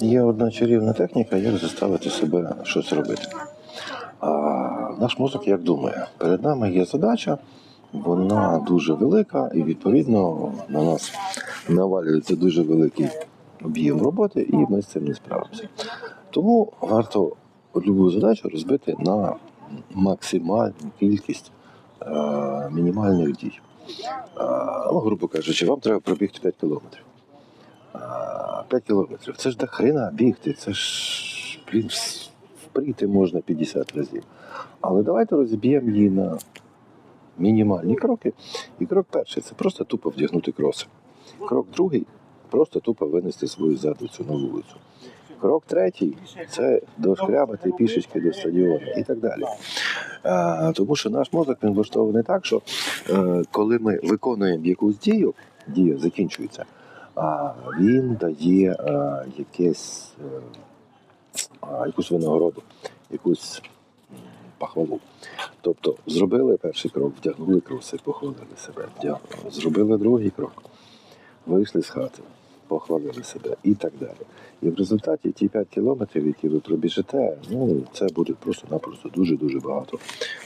Є одна чарівна техніка, як заставити себе щось робити. А наш мозок як думає, перед нами є задача, вона дуже велика, і відповідно на нас навалюється дуже великий об'єм роботи, і ми з цим не справимося. Тому варто любу задачу розбити на максимальну кількість е, мінімальних дій. Е, ну, грубо кажучи, вам треба пробігти 5 кілометрів. А, 5 кілометрів. Це ж до хрена бігти, це ж блін, впріти можна 50 разів. Але давайте розіб'ємо її на мінімальні кроки. І крок перший це просто тупо вдягнути кроси. Крок другий просто тупо винести свою задницю на вулицю. Крок третій це дошкрябати пішечки до стадіону і так далі. А, тому що наш мозок він влаштований так, що е, коли ми виконуємо якусь дію, дія закінчується, а він дає е, якесь, е, якусь винагороду, якусь похвалу. Тобто зробили перший крок, вдягнули круси, похвалили себе, вдягнули. Зробили другий крок, вийшли з хати, похвалили себе і так далі. І в результаті ті 5 кілометрів, які ви пробіжите, ну це буде просто-напросто дуже-дуже багато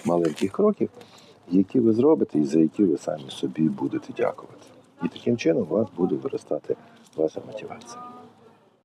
маленьких кроків, які ви зробите і за які ви самі собі будете дякувати. І таким чином у вас буде виростати ваша мотивація.